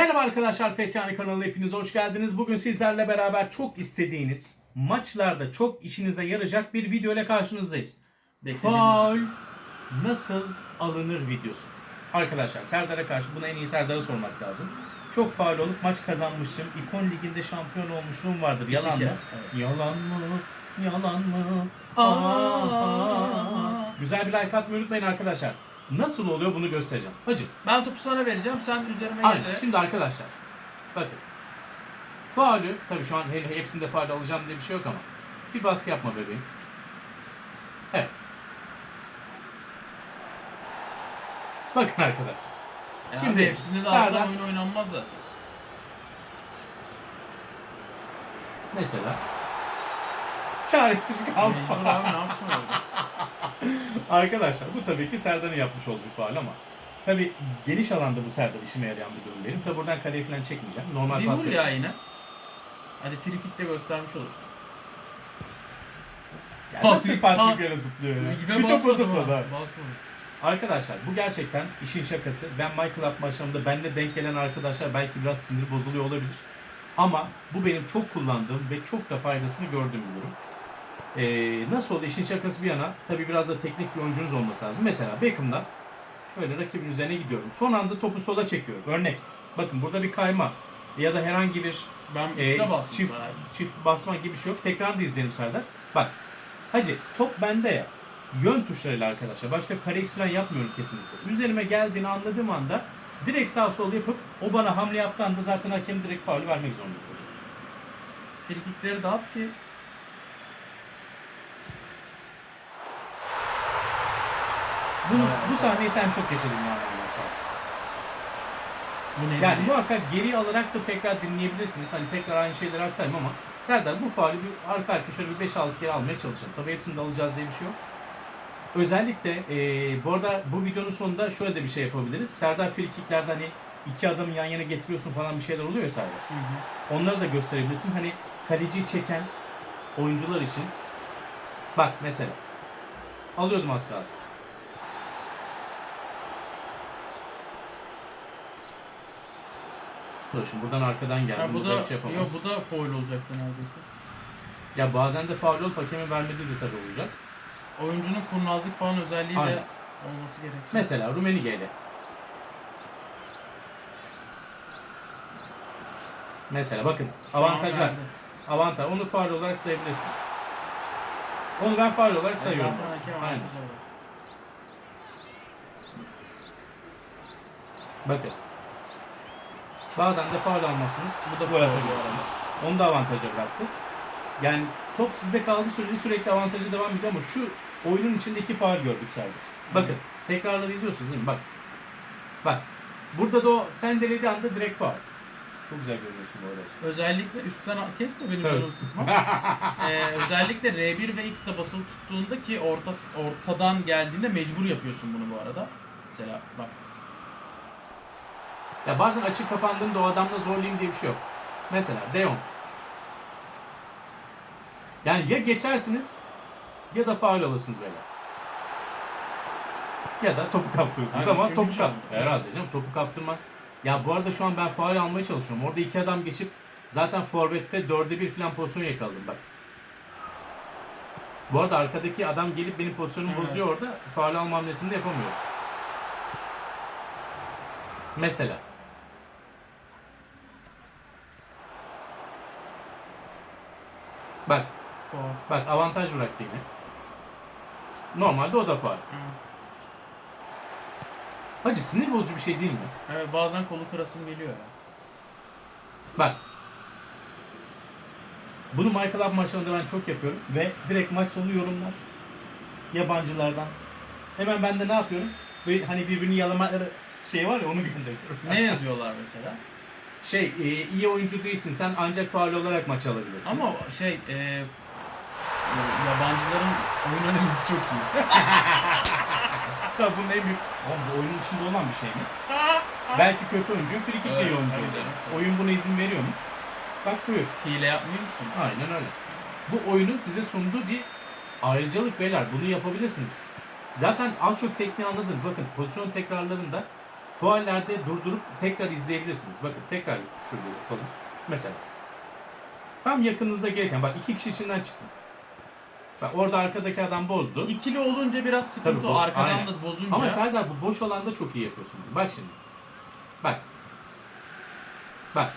Merhaba arkadaşlar Pesyani kanalına hepiniz hoş geldiniz. Bugün sizlerle beraber çok istediğiniz maçlarda çok işinize yarayacak bir video ile karşınızdayız. Faul nasıl alınır videosu. Arkadaşlar Serdar'a karşı bunu en iyi Serdar'a sormak lazım. Çok faul olup maç kazanmışım. İkon liginde şampiyon olmuşluğum vardır. Yalan mı? evet. Yalan mı? Yalan mı? Aa. Güzel bir like atmayı unutmayın arkadaşlar. Nasıl oluyor bunu göstereceğim. Hacı Ben topu sana vereceğim, sen üzerime Aynen. gel. Şimdi arkadaşlar bakın. Faulü tabii şu an he- hepsinde faul alacağım diye bir şey yok ama bir baskı yapma bebeğim. Evet. Bakın arkadaşlar. Ya Şimdi hepsini de alsan oyun oynanmaz zaten. Mesela çaresiz kaldı. Mecbur abi ne yapacağım orada? Arkadaşlar bu tabii ki Serdar'ın yapmış olduğu bir faul ama tabii geniş alanda bu Serdar işime yarayan bir durum benim. Tabii buradan kaleyi falan çekmeyeceğim. Normal Bir pas vur vereceğim. ya yine. Hadi frikik de göstermiş olursun. Ya nasıl Patrick- Patrick yere zıplıyor ya? İbe Bir topa basmadım zıpladı. ha. ha. Basmadım. Arkadaşlar bu gerçekten işin şakası. Ben Michael Up maçlarımda benimle denk gelen arkadaşlar belki biraz sinir bozuluyor olabilir. Ama bu benim çok kullandığım ve çok da faydasını gördüğüm bir durum. Ee, nasıl oldu işin şakası bir yana tabii biraz da teknik bir oyuncunuz olması lazım. Mesela Beckham'da şöyle rakibin üzerine gidiyorum. Son anda topu sola çekiyorum. Örnek. Bakın burada bir kayma ya da herhangi bir Ben e, çift, sadece. çift basma gibi bir şey yok. Tekrar da izleyelim Serdar. Bak. Hacı top bende ya. Yön tuşlarıyla arkadaşlar. Başka kare X falan yapmıyorum kesinlikle. Üzerime geldiğini anladığım anda direkt sağ sol yapıp o bana hamle yaptığı anda zaten hakem direkt faul vermek zorunda kalıyor. Frikikleri dağıt ki Evet. bu sahneyi sen çok yaşadın arkadaşlar. bu ne Yani muhakkak geri alarak da tekrar dinleyebilirsiniz. Hani tekrar aynı şeyleri aktarayım ama Serdar bu faali bir arka arka şöyle bir 5-6 kere almaya çalışalım. Tabii hepsini de alacağız diye bir şey yok. Özellikle eee bu arada bu videonun sonunda şöyle de bir şey yapabiliriz. Serdar frikiklerden hani iki adamı yan yana getiriyorsun falan bir şeyler oluyor ya Serdar. Hı hı. Onları da gösterebilirsin. Hani kaleciyi çeken oyuncular için. Bak mesela. Alıyordum az kalsın. Dur şimdi buradan arkadan geldim. Ha, bu da şey yapamaz. yok bu da foul olacaktı neredeyse. Ya bazen de faul olup hakemin vermediği de tabii olacak. Oyuncunun kurnazlık falan özelliği Aynen. de olması gerekiyor. Mesela Rumenige ile. Mesela bakın avantajlar. verdi. Avantaj. Onu faul olarak sayabilirsiniz. Onu ben faul olarak sayıyorum. Zaten Aynen. var. Bakın. Bazen de faul almazsınız. Bu da bu atabilirsiniz. Onu da avantaja bıraktı. Yani top sizde kaldığı sürece sürekli avantajı devam ediyor ama şu oyunun içinde iki faul gördük sadece. Bakın. Tekrarları izliyorsunuz değil mi? Bak. Bak. Burada da o sen denediği anda direkt faul. Çok güzel görünüyorsun bu arada. Özellikle üstten kes de benim Evet. canımı sıkma. ee, özellikle R1 ve X'de basılı tuttuğunda ki orta, ortadan geldiğinde mecbur yapıyorsun bunu bu arada. Mesela bak. Ya bazen açık kapandığında o adamla zorlayayım diye bir şey yok. Mesela De Jong. Yani ya geçersiniz ya da faul alırsınız böyle. Ya da topu kaptırırsınız Yani ama topu kap. Herhalde canım topu kaptırmak. Ya bu arada şu an ben faul almaya çalışıyorum. Orada iki adam geçip zaten forvette dörde bir falan pozisyon yakaladım bak. Bu arada arkadaki adam gelip benim pozisyonumu Evet. bozuyor orada. Faul alma hamlesini de yapamıyor. Mesela. Bak, Faul. bak avantaj bıraktı yine. Normalde o da faul. Hacı sinir bozucu bir şey değil mi? Evet bazen kolu kırasım geliyor ya. Bak. Bunu Michael Up maçlarında ben çok yapıyorum ve direkt maç sonu yorumlar yabancılardan. Hemen ben de ne yapıyorum? Ve hani birbirini yalamaları şey var ya onu gönderiyorum. Ne yazıyorlar mesela? Şey e, iyi oyuncu değilsin sen ancak faul olarak maç alabilirsin. Ama şey e, yabancıların oyun analizi çok iyi. Tabii bunun en büyük... Oğlum bu oyunun içinde olan bir şey mi? Belki kötü oyuncu, free kick de Evet, iyi oyuncu. tabii canım. Oyun buna izin veriyor mu? Bak buyur. Hile yapmıyor musun? Aynen öyle. Bu oyunun size sunduğu bir ayrıcalık beyler. Bunu yapabilirsiniz. Zaten az çok tekniği anladınız. Bakın pozisyon tekrarlarında Fuallerde durdurup tekrar izleyebilirsiniz. Bakın tekrar şurada yapalım. Mesela. Tam yakınınızda gelirken bak iki kişi içinden çıktı. Bak orada arkadaki adam bozdu. İkili olunca biraz sıkıntı Tabii o arkadan aynen. da bozunca. Ama Serdar bu boş alanda çok iyi yapıyorsun. Bak şimdi. Bak. Bak.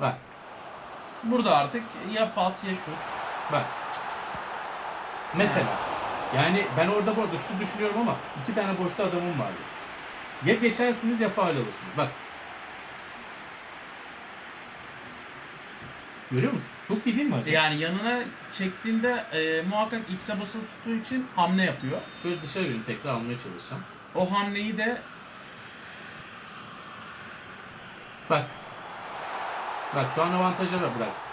Bak. Burada artık ya pas ya şut. Bak. Mesela. Yani ben orada bu arada şu düşünüyorum ama iki tane boşta adamım vardı. Ya geçersiniz ya faul alırsınız. Bak. Görüyor musun? Çok iyi değil mi hacı? Yani yanına çektiğinde e, muhakkak X'e basılı tuttuğu için hamle yapıyor. Şöyle dışarı vereyim tekrar almaya çalışacağım. O hamleyi de Bak. Bak şu an avantaja da bıraktı.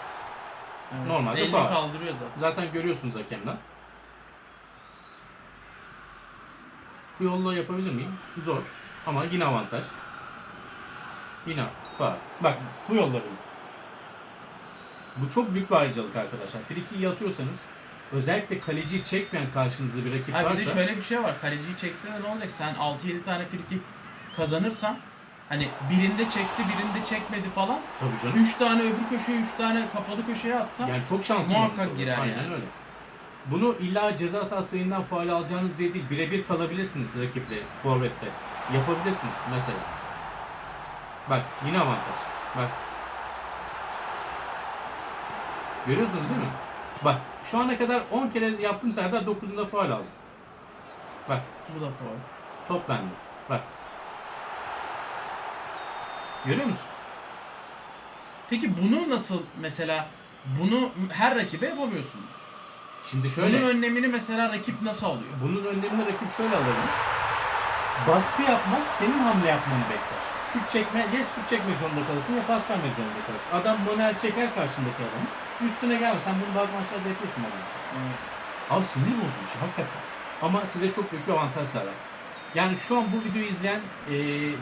evet, Normalde elini faul. kaldırıyor zaten. Zaten görüyorsunuz hakemden. Bu yolla yapabilir miyim? Zor. Ama yine avantaj. Yine bak. Bak bu yolla. Bu çok büyük bir ayrıcalık arkadaşlar. Friki iyi atıyorsanız özellikle kaleciyi çekmeyen karşınızda bir rakip Ha bir varsa de şöyle bir şey var. Kaleciyi çeksene ne olacak? Sen 6-7 tane frikik kazanırsan hani birinde çekti, birinde çekmedi falan. tabii canım. 3 tane öbür köşeye, 3 tane kapalı köşeye atsan Yani çok şanslı. Muhakkak olur. girer Aynen yani. öyle. Bunu illa ceza sahası faal alacağınız diye değil. Birebir kalabilirsiniz rakiple, forvette. Yapabilirsiniz mesela. Bak yine avantaj. Bak. Görüyorsunuz değil mi? Bak şu ana kadar 10 kere yaptım Serdar 9'unda faal aldım. Bak bu da faul. top bende. Bak. Görüyor musun? Peki bunu nasıl mesela bunu her rakibe yapamıyorsunuz. Şimdi şöyle. Bunun önlemini mesela rakip nasıl alıyor? Bunun önlemini rakip şöyle alabilir. Baskı yapmaz, senin hamle yapmanı bekler. Şut çekme, ya şut çekmek zorunda kalırsın ya pas vermek zorunda kalırsın. Adam manuel çeker karşındaki adamı. Üstüne gelme. Sen bunu bazı maçlarda yapıyorsun bana. Abi sinir bozucu bir şey hakikaten. Ama size çok büyük bir avantaj sağlar. Yani şu an bu videoyu izleyen e,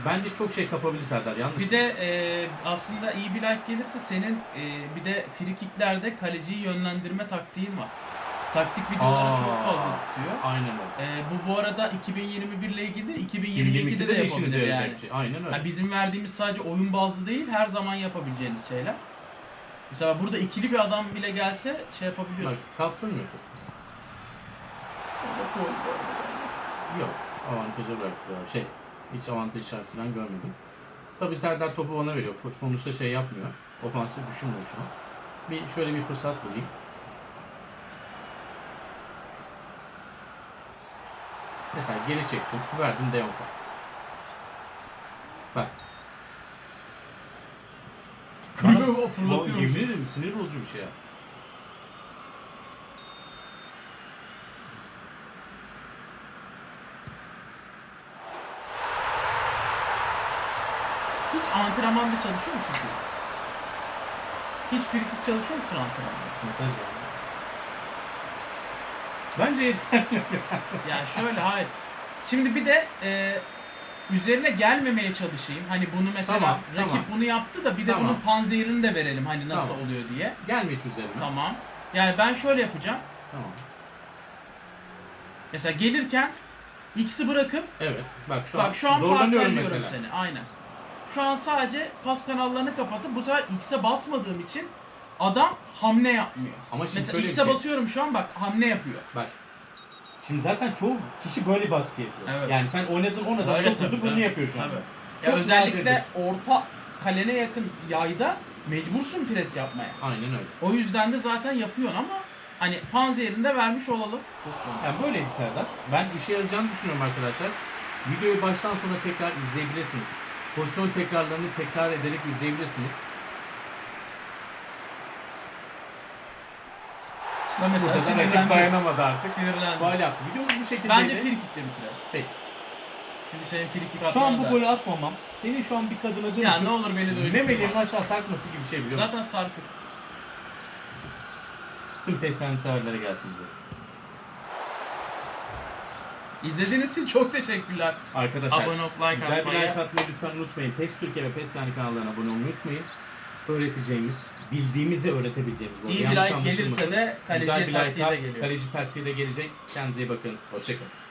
bence çok şey kapabilir Serdar. Yanlış Bir de e, aslında iyi bir like gelirse senin e, bir de free kaleciyi yönlendirme taktiğin var. Taktik videoları Aa. çok fazla tutuyor. Aynen öyle. E, bu bu arada 2021 ile ilgili değil, 2022'de 2022'de de de işinize yapabilir yarayacak yani. bir şey. Aynen öyle. Ha, bizim verdiğimiz sadece oyun bazlı değil, her zaman yapabileceğiniz şeyler. Mesela burada ikili bir adam bile gelse şey Bak yapabiliyorsun. kaptın mı? Orada arada. Yok. Avantaja bıraktılar. Şey, hiç avantaj işaretinden görmedim. Tabii Serdar topu bana veriyor. Sonuçta şey yapmıyor. Ofansif düşünmüyor şu an. Bir şöyle bir fırsat bulayım. Mesela geri çektim. Verdim De Jong'a. Bak. Kırıyor, Bana- fırlatıyor. Yemin ederim sinir bozucu bir şey ya. Hiç antrenmanda çalışıyor musun? Hiç frikik çalışıyor musun antrenmanda? Mesaj var. Bence yeterli. Yani şöyle hayır. Şimdi bir de e, üzerine gelmemeye çalışayım. Hani bunu mesela Tamam, rakip tamam. bunu yaptı da bir de Tamam. bunun panzehirini de verelim hani nasıl Tamam. oluyor diye. Gelme hiç üzerine. Tamam. Yani ben şöyle yapacağım. Tamam. Mesela gelirken X'i bırakıp Evet. Bak şu bak an şu an zorlanıyorum mesela. seni. Aynen. Şu an sadece pas kanallarını kapatıp bu sefer X'e basmadığım için adam hamle yapmıyor. Ama şimdi Mesela şöyle bir X'e şey. basıyorum şu an bak hamle yapıyor. Bak. Şimdi zaten çoğu kişi böyle baskı yapıyor. Evet. Yani sen oynadın ona da Öyle 9'u tabii, bunu tabii. yapıyor şu an. Tabii. Çok Ya özellikle nadirdir. orta kalene yakın yayda mecbursun pres yapmaya. Aynen öyle. O yüzden de zaten yapıyorsun ama hani panzehirinde vermiş olalım. Çok doğru. Yani böyleydi Serdar. Ben işe yarayacağını düşünüyorum arkadaşlar. Videoyu baştan sona tekrar izleyebilirsiniz. Pozisyon tekrarlarını tekrar ederek izleyebilirsiniz. Ben mesela Burada sinirlendim. dayanamadı artık. Sinirlendim. Faal yaptı. Videomuz bu şekildeydi. Bence free kick'le bitirelim. Peki. Çünkü senin free kick Şu an bu da- golü atmamam, senin şu an bir kadına dönüşüp Ya ne olur beni de öyle memelerin tutma. aşağı sarkması gibi bir şey biliyor musun? Zaten sarkık. Tüm PES'en severlere gelsin bu. İzlediğiniz için çok teşekkürler. Arkadaşlar Abone olup like güzel bir like atmayı lütfen unutmayın. PES Türkiye ve PES Yani kanallarına abone olmayı unutmayın. Öğreteceğimiz, bildiğimizi öğretebileceğimiz. İyi bir like gelirse de kaleci taktiği de geliyor. Kaleci taktiği de gelecek. Kendinize iyi bakın. Hoşçakalın.